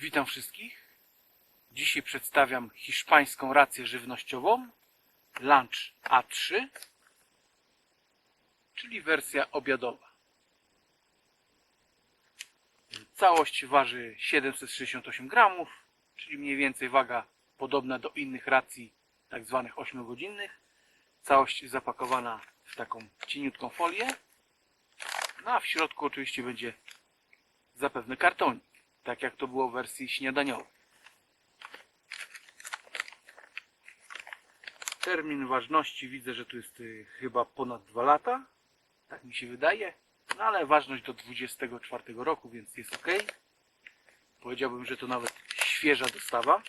Witam wszystkich. Dzisiaj przedstawiam hiszpańską rację żywnościową Lunch A3, czyli wersja obiadowa. Całość waży 768 gramów, czyli mniej więcej waga podobna do innych racji tak zwanych 8-godzinnych. Całość zapakowana w taką cieniutką folię. No a w środku oczywiście będzie zapewne kartonik, tak jak to było w wersji śniadaniowej. Termin ważności widzę, że tu jest y, chyba ponad 2 lata. Tak mi się wydaje. No ale ważność do 24 roku, więc jest ok. Powiedziałbym, że to nawet świeża dostawa.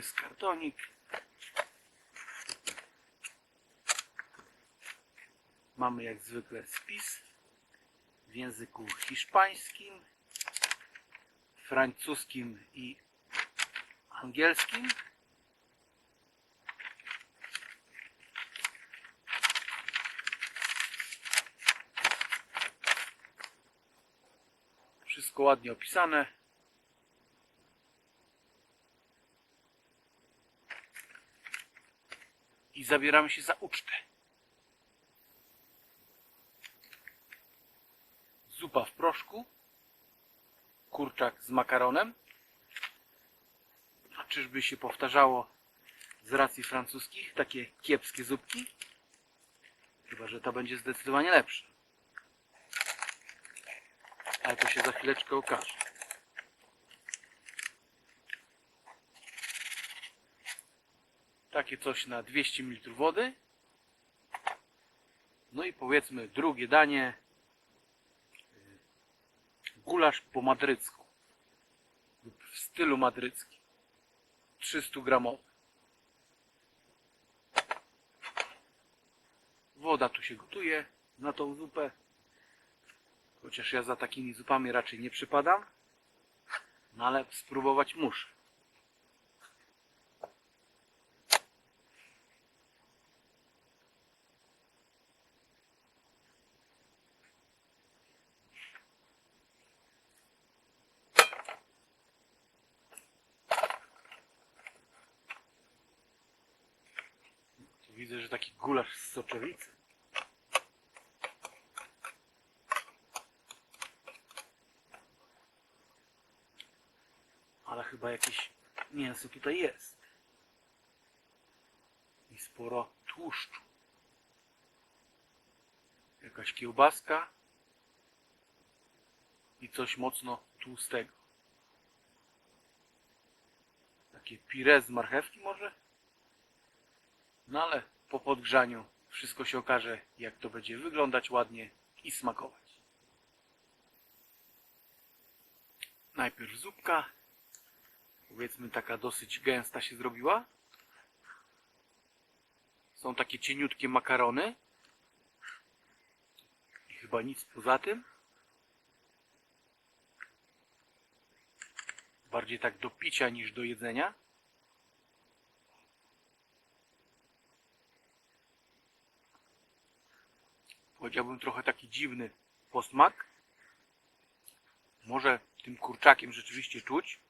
Jest kartonik. Mamy jak zwykle spis w języku hiszpańskim, francuskim i angielskim. Wszystko ładnie opisane. I zabieramy się za ucztę. zupa w proszku, kurczak z makaronem. A czyżby się powtarzało z racji francuskich takie kiepskie zupki? Chyba, że ta będzie zdecydowanie lepsza. Ale to się za chwileczkę okaże. Takie coś na 200 ml wody. No i powiedzmy drugie danie gulasz po madrycku lub w stylu madryckim 300 gramowy woda tu się gotuje na tą zupę chociaż ja za takimi zupami raczej nie przypadam no ale spróbować muszę Tu widzę, że taki gulasz z soczewicy. Ale chyba jakieś mięso tutaj jest. I sporo tłuszczu. Jakaś kiełbaska. I coś mocno tłustego. Takie pire z marchewki może? No ale po podgrzaniu wszystko się okaże, jak to będzie wyglądać ładnie i smakować. Najpierw zupka. Powiedzmy taka dosyć gęsta się zrobiła. Są takie cieniutkie makarony. I chyba nic poza tym. Bardziej tak do picia niż do jedzenia. Powiedziałbym trochę taki dziwny posmak. Może tym kurczakiem rzeczywiście czuć,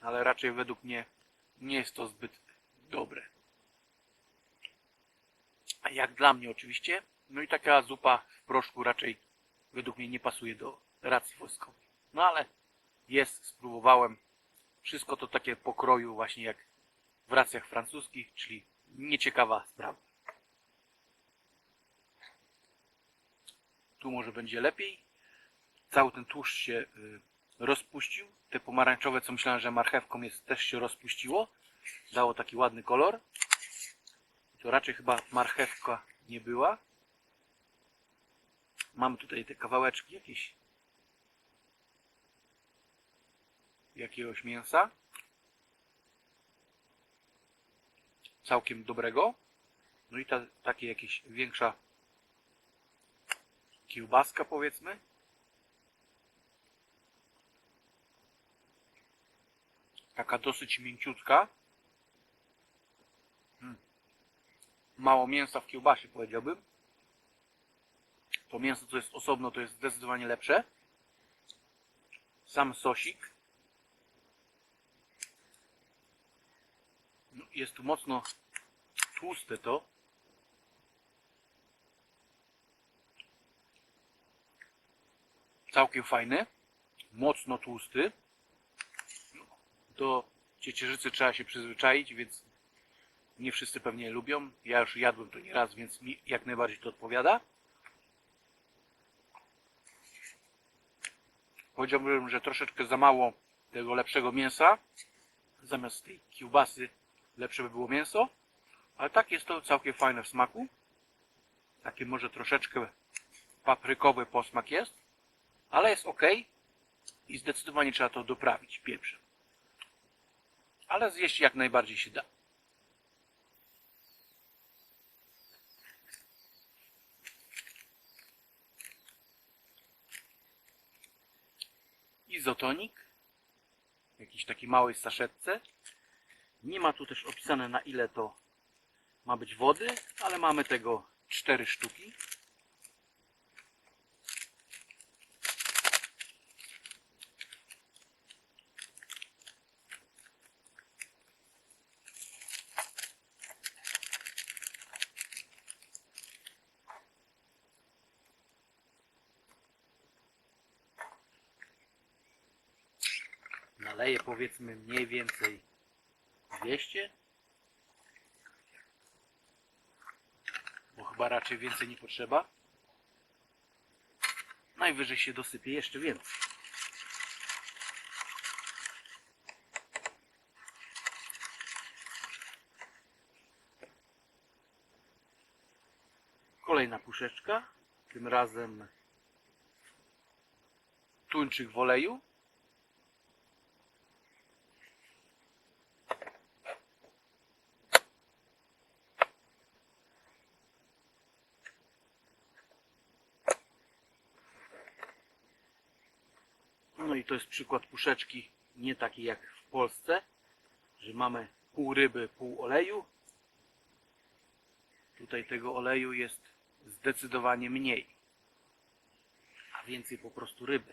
ale raczej według mnie nie jest to zbyt dobre. Jak dla mnie oczywiście, no i taka zupa w proszku raczej według mnie nie pasuje do racji wojskowej. No ale jest, spróbowałem. Wszystko to takie pokroju właśnie jak w racjach francuskich, czyli nieciekawa sprawa. Tu może będzie lepiej. Cały ten tłuszcz się y, rozpuścił. Te pomarańczowe, co myślałem, że marchewką jest, też się rozpuściło. Dało taki ładny kolor. To raczej chyba marchewka nie była. Mamy tutaj te kawałeczki jakieś jakiegoś mięsa. Całkiem dobrego. No i ta, takie jakieś większa kiełbaska powiedzmy. Taka dosyć mięciutka. Mm. Mało mięsa w kiełbasie powiedziałbym. To mięso, co jest osobno, to jest zdecydowanie lepsze. Sam sosik. No, jest tu mocno tłuste to. Całkiem fajny. Mocno tłusty. Do ciecierzycy trzeba się przyzwyczaić, więc nie wszyscy pewnie lubią. Ja już jadłem to nieraz, więc mi jak najbardziej to odpowiada. Powiedziałbym, że troszeczkę za mało tego lepszego mięsa. Zamiast tej kiełbasy lepsze by było mięso. Ale tak jest to całkiem fajne w smaku. Takie może troszeczkę paprykowy posmak jest. Ale jest ok. I zdecydowanie trzeba to doprawić pieprzem. Ale zjeść jak najbardziej się da. Izotonik. Jakiś taki małej saszetce. Nie ma tu też opisane na ile to ma być wody, ale mamy tego cztery sztuki. Naleję powiedzmy mniej więcej 200 bo chyba raczej więcej nie potrzeba. Najwyżej się dosypie jeszcze więcej. Kolejna puszeczka. Tym razem tuńczyk w oleju jest przykład puszeczki nie taki jak w Polsce, że mamy pół ryby, pół oleju. Tutaj tego oleju jest zdecydowanie mniej, a więcej po prostu ryby.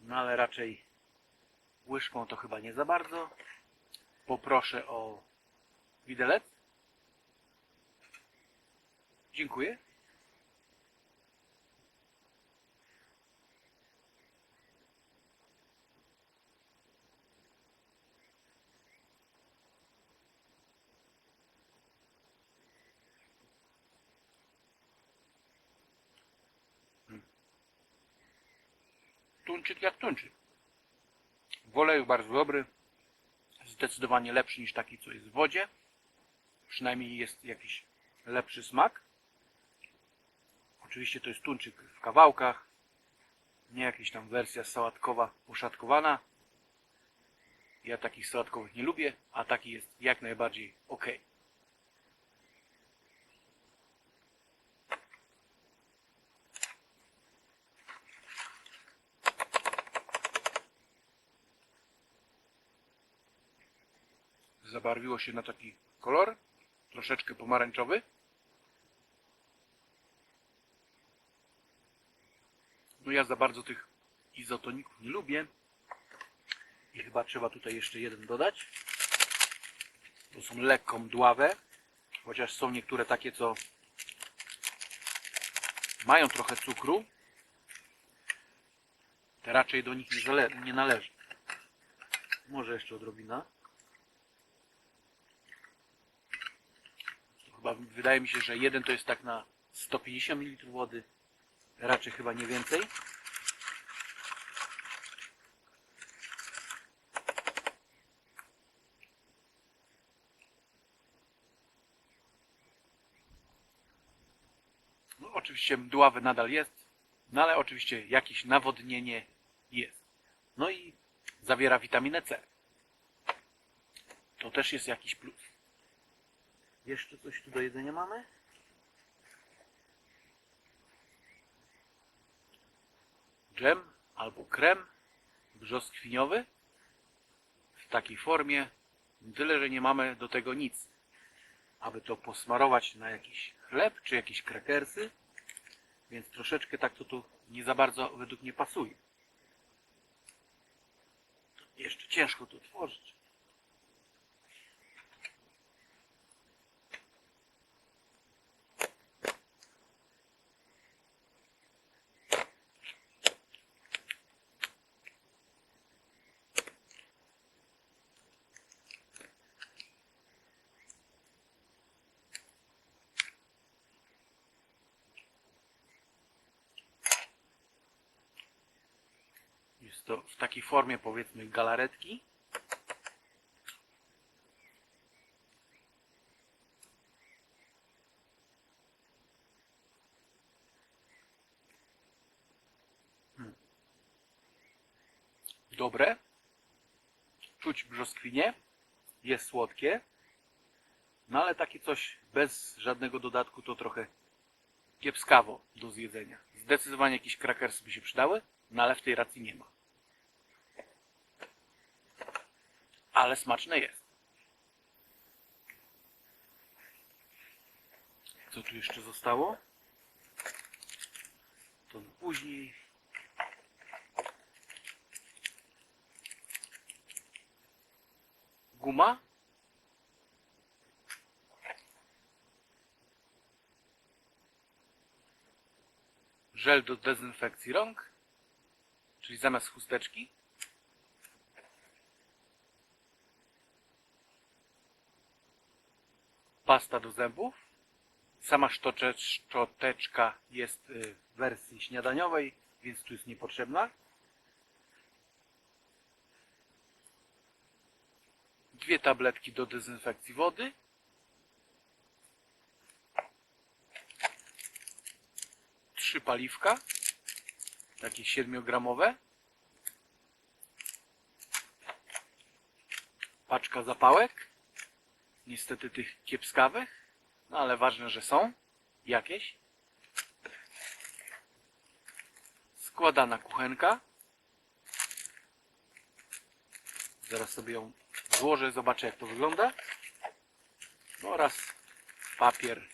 No ale raczej łyżką to chyba nie za bardzo. Poproszę o widelec. Dziękuję. Tuńczyk jak tuńczyk. W oleju bardzo dobry. Zdecydowanie lepszy niż taki, co jest w wodzie. Przynajmniej jest jakiś lepszy smak. Oczywiście to jest tuńczyk w kawałkach. Nie jakaś tam wersja sałatkowa, poszatkowana. Ja takich sałatkowych nie lubię, a taki jest jak najbardziej ok. Zabarwiło się na taki kolor, troszeczkę pomarańczowy. No ja za bardzo tych izotoników nie lubię i chyba trzeba tutaj jeszcze jeden dodać. To są lekko mdławe, chociaż są niektóre takie, co mają trochę cukru. Te raczej do nich nie, nie należy. Może jeszcze odrobina. Wydaje mi się, że jeden to jest tak na 150 ml wody, raczej chyba nie więcej. No, oczywiście mdławy nadal jest, no ale oczywiście jakieś nawodnienie jest. No i zawiera witaminę C. To też jest jakiś plus. Jeszcze coś tu do jedzenia mamy? dżem albo krem brzoskwiniowy w takiej formie, tyle że nie mamy do tego nic. Aby to posmarować na jakiś chleb czy jakieś krakersy, więc troszeczkę tak to tu nie za bardzo według mnie pasuje. Jeszcze ciężko to tworzyć. Jest to w takiej formie powiedzmy galaretki. Hmm. Dobre. Czuć brzoskwinie. Jest słodkie. No ale takie coś bez żadnego dodatku to trochę kiepskawo do zjedzenia. Zdecydowanie jakieś krakersy by się przydały, no ale w tej racji nie ma. Ale smaczne jest. Co tu jeszcze zostało? To później. Guma. Żel do dezynfekcji rąk, czyli zamiast chusteczki. Pasta do zębów. Sama szczoteczka jest y, w wersji śniadaniowej, więc tu jest niepotrzebna. Dwie tabletki do dezynfekcji wody. Trzy paliwka, takie 7-gramowe. Paczka zapałek, niestety tych kiepskawych, no ale ważne, że są jakieś. Składana kuchenka. Zaraz sobie ją złożę, zobaczę jak to wygląda. No oraz papier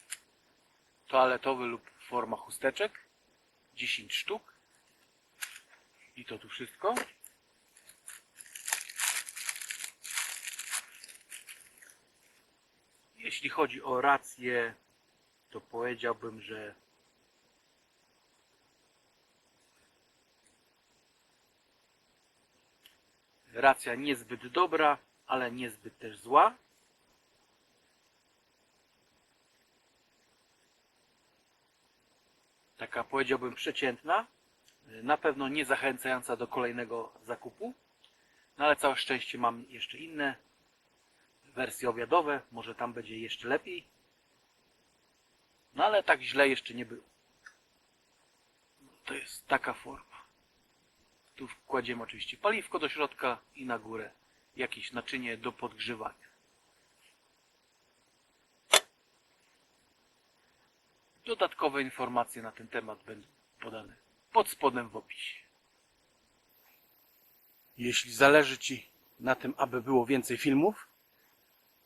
toaletowy lub forma chusteczek. 10 sztuk. I to tu wszystko. Jeśli chodzi o rację, to powiedziałbym, że racja niezbyt dobra, ale niezbyt też zła. Taka powiedziałbym przeciętna, na pewno nie zachęcająca do kolejnego zakupu, no ale całe szczęście mam jeszcze inne wersje obiadowe, może tam będzie jeszcze lepiej. No ale tak źle jeszcze nie było. To jest taka forma. Tu wkładziemy oczywiście paliwko do środka i na górę jakieś naczynie do podgrzewania. Dodatkowe informacje na ten temat będą podane pod spodem w opisie. Jeśli zależy Ci na tym, aby było więcej filmów,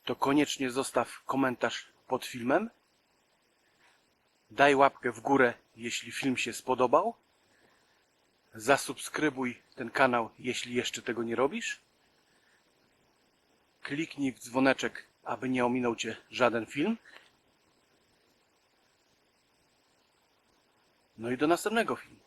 to koniecznie zostaw komentarz pod filmem. Daj łapkę w górę, jeśli film się spodobał. Zasubskrybuj ten kanał, jeśli jeszcze tego nie robisz. Kliknij w dzwoneczek, aby nie ominął Cię żaden film. No i do następnego filmu.